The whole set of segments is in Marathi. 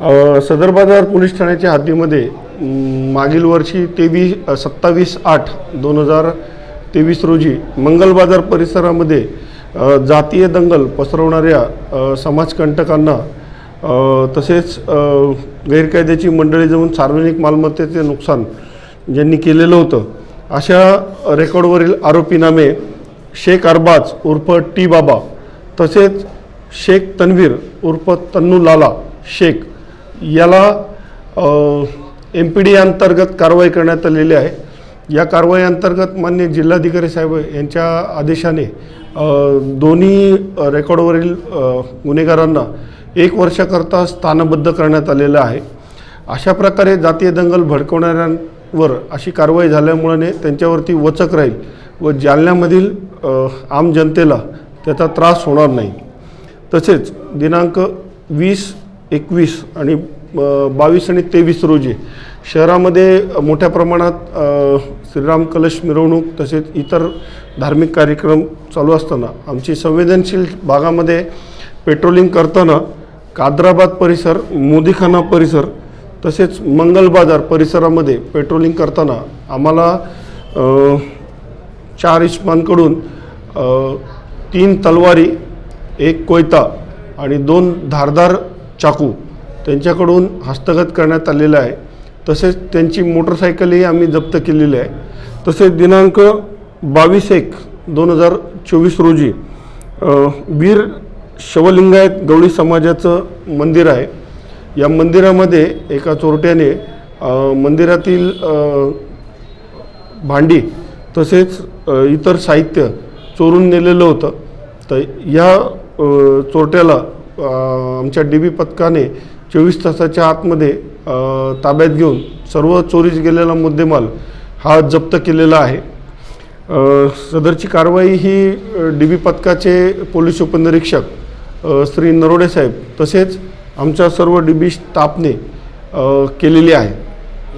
सदर बाजार पोलीस ठाण्याच्या हद्दीमध्ये मागील वर्षी तेवीस सत्तावीस आठ दोन हजार तेवीस रोजी मंगल बाजार परिसरामध्ये जातीय दंगल पसरवणाऱ्या समाजकंटकांना तसेच गैरकायद्याची मंडळी जाऊन सार्वजनिक मालमत्तेचे नुकसान ज्यांनी केलेलं होतं अशा रेकॉर्डवरील आरोपीनामे शेख अरबाज उर्फ टी बाबा तसेच शेख तन्वीर उर्फ तन्नू लाला शेख याला एम पी डी अंतर्गत कारवाई करण्यात आलेली आहे. या कारवाई अंतर्गत मान्य जिल्हाधिकारी साहेब यांच्या आदेशाने दोन्ही रेकॉर्डवरील गुन्हेगारांना एक वर्षाकरता स्थानबद्ध करण्यात आलेलं आहे. अशा प्रकारे जातीय दंगल भडकवणाऱ्यांवर अशी कारवाई झाल्यामुळे त्यांच्यावरती वचक राहील व जालन्यामधील आम जनतेला त्याचा त्रास होणार नाही. तसेच दिनांक वीस एकवीस आणि बावीस आणि तेवीस रोजी शहरामध्ये मोठ्या प्रमाणात श्रीराम कलश मिरवणूक तसेच इतर धार्मिक कार्यक्रम चालू असताना आमची संवेदनशील भागामध्ये पेट्रोलिंग करताना कादराबाद परिसर मोदीखाना परिसर तसेच मंगल बाजार परिसरामध्ये पेट्रोलिंग करताना आम्हाला चार इस्मांकडून तीन तलवारी एक कोयता आणि दोन धारदार चाकू त्यांच्याकडून हस्तगत करण्यात आलेलं आहे. तसेच त्यांची मोटरसायकलही आम्ही जप्त केलेली आहे. तसेच दिनांक बावीस एक दोन हजार चोवीस रोजी वीर शवलिंगायत गवळी समाजाचं मंदिर आहे. या मंदिरामध्ये एका चोरट्याने मंदिरातील भांडी तसेच इतर साहित्य चोरून नेलेलं होतं. तर या चोरट्याला आमच्या डी बी पथकाने चोवीस तासाच्या आतमध्ये ताब्यात घेऊन सर्व चोरीस गेलेला मुद्देमाल हा जप्त केलेला आहे. सदरची कारवाई ही डी बी पथकाचे पोलीस उपनिरीक्षक श्री नरोडे साहेब तसेच आमच्या सर्व डी बी स्टाफने केलेली आहे.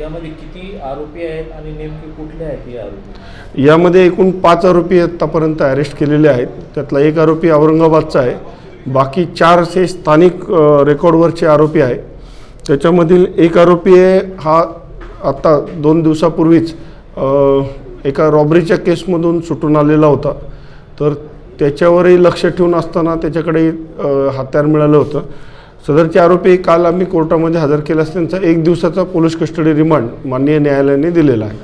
यामध्ये किती आरोपी आहेत आणि नेमके कुठले आहेत हे आरोपी? यामध्ये एकूण पाच आरोपी आत्तापर्यंत अरेस्ट केलेले आहेत. त्यातला एक आरोपी औरंगाबादचा आहे. बाकी चार असे स्थानिक रेकॉर्डवरचे आरोपी आहे त्याच्यामधील एक आरोपी आहे हा आत्ता दोन दिवसापूर्वीच एका रॉबरीच्या केसमधून सुटून आलेला होता. तर त्याच्यावरही लक्ष ठेवून असताना त्याच्याकडे हत्यार मिळालं होतं. सदरचे आरोपी काल आम्ही कोर्टामध्ये हजर केल्यास त्यांचा एक दिवसाचा पोलीस कस्टडी रिमांड माननीय न्यायालयाने दिलेला आहे.